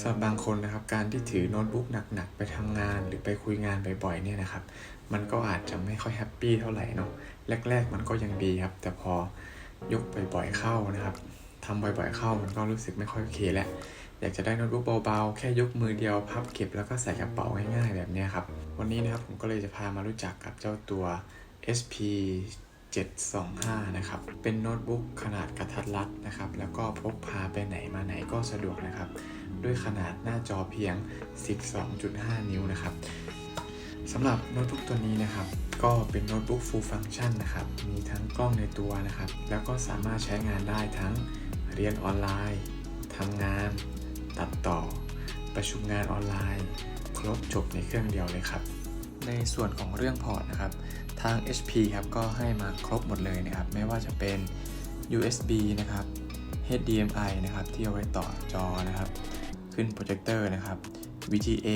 สำหรับบางคนนะครับ การที่ถือโน้ตบุ๊กหนักๆ ไปทำงานหรือไปคุยงานบ่อยๆเนี่ยนะครับ มันก็อาจจะไม่ค่อยแฮปปี้เท่าไหร่เนาะแรก ๆ มันก็ยังดีครับ แต่พอยกบ่อยๆเข้านะครับทำบ่อยๆเข้ามันก็รู้สึกไม่ค่อยโอเคแล้วอยากจะได้โน้ตบุ๊กเบาๆ แค่ยกมือเดียวพับเก็บแล้วก็ใส่กระเป๋าง่ายๆแบบนี้ครับ วันนี้นะครับผมก็เลยจะพามารู้จักกับเจ้าตัว SP 725 นะครับ เป็นโน้ตบุ๊กขนาดกระทัดรัดนะครับ แล้วก็พกพาไปไหนมาไหนก็สะดวกนะครับ ด้วยขนาดหน้าจอเพียง 12.5 นิ้วนะครับสำหรับโน้ตบุ๊กตัวนี้นะครับ ก็เป็นโน้ตบุ๊ก full function นะครับ มีทั้งกล้องในตัวนะครับ แล้วก็สามารถใช้งานได้ทั้งเรียนออนไลน์ทำงาน ตัดต่อ ประชุมงานออนไลน์ ครบจบในเครื่องเดียวเลยครับ ในส่วนของเรื่องพอร์ตนะครับ ทาง HP ครับก็ให้มาครบหมดเลยนะครับ ไม่ว่าจะเป็น USB นะครับ HDMI นะครับ ที่เอาไว้ต่อจอนะครับ ขึ้นโปรเจคเตอร์นะครับ VGA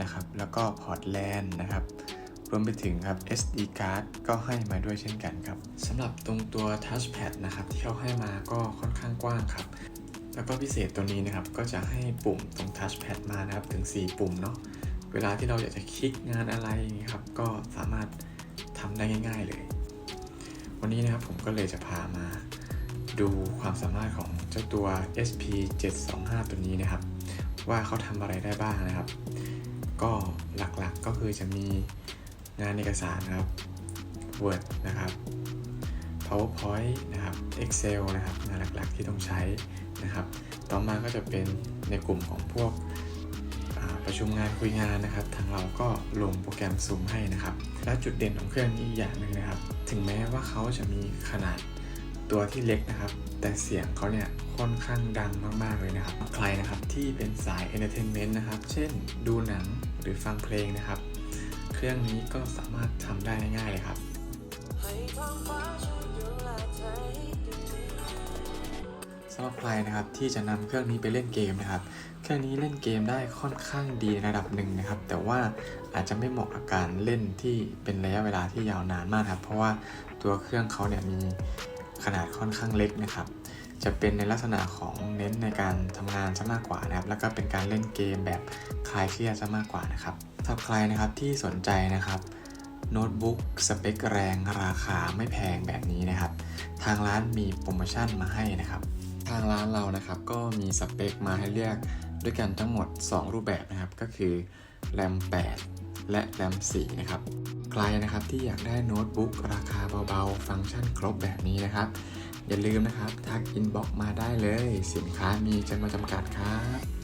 นะครับ แล้วก็พอร์ต LAN นะครับ รวมไปถึงครับ SD card ก็ให้มาด้วยเช่นกันครับสำหรับตรงตัว touchpad นะครับ ที่เขาให้มาก็ค่อนข้างกว้างครับ แล้วก็พิเศษตัวนี้นะครับ ก็จะให้ปุ่มตรง touchpad มานะครับ ถึง 4 ปุ่มเนาะ เวลาที่เราอยากจะคลิกงานอะไรอย่างเงี้ยครับ ก็สามารถทำได้ง่าย ๆเลย วันนี้นะครับผมก็เลยจะพามา ดูความสามารถของเจ้าตัว SP 725ตัวนี้นะครับ ว่าเขาทำอะไรได้บ้างนะครับ ก็หลักๆก็คือจะมีงานเอกสารนะครับ Word นะครับ PowerPoint นะครับ Excel นะครับงานหลักๆที่ต้องใช้นะครับ ต่อมาก็จะเป็นในกลุ่มของพวกประชุมงานคุยงานนะครับ ทางเราก็ลงโปรแกรม Zoom ให้นะครับ และจุดเด่นของเครื่องนี้อีกอย่างหนึ่งนะครับ ถึงแม้ว่าเขาจะมีขนาด ตัวที่เล็กนะครับ แต่เสียงเขาเนี่ยค่อนข้างดังมากๆเลยนะครับ ใครนะครับที่เป็นสาย Entertainment นะครับ เช่นดูหนังหรือฟังเพลงนะครับ เครื่องนี้ก็สามารถทำได้ง่ายๆเลยครับสำหรับใครนะครับที่จะนำเครื่องนี้ไปเล่นเกมนะครับ เครื่องนี้เล่นเกมได้ค่อนข้างดีในระดับหนึ่งนะครับ แต่ว่าอาจจะไม่เหมาะกับการเล่นที่เป็นระยะเวลาที่ยาวนานมากครับ เพราะว่าตัวเครื่องเขาเนี่ยมี ขนาดค่อนข้างเล็กนะครับ จะเป็นในลักษณะของเน้นในการทำงานซะมากกว่านะครับ แล้วก็เป็นการเล่นเกมแบบคลายเครียดซะมากกว่านะครับสำหรับใครนะครับที่สนใจนะครับโน้ตบุ๊กสเปคแรงราคาไม่แพงแบบนี้นะครับ ทางร้านมีโปรโมชั่นมาให้นะครับ ทางร้านเรานะครับก็มีสเปคมาให้เลือกด้วยกันทั้งหมด 2 รูปแบบนะครับ ก็คือ RAM 8 และ RAM 4 นะครับ รนะครับที่อยากได้โน้ตบุ๊กราคาเบาๆ ฟังก์ชันครบแบบนี้นะครับ อย่าลืมนะครับ ทักอินบ็อกมาได้เลย สินค้ามีจำนวนจำกัดครับ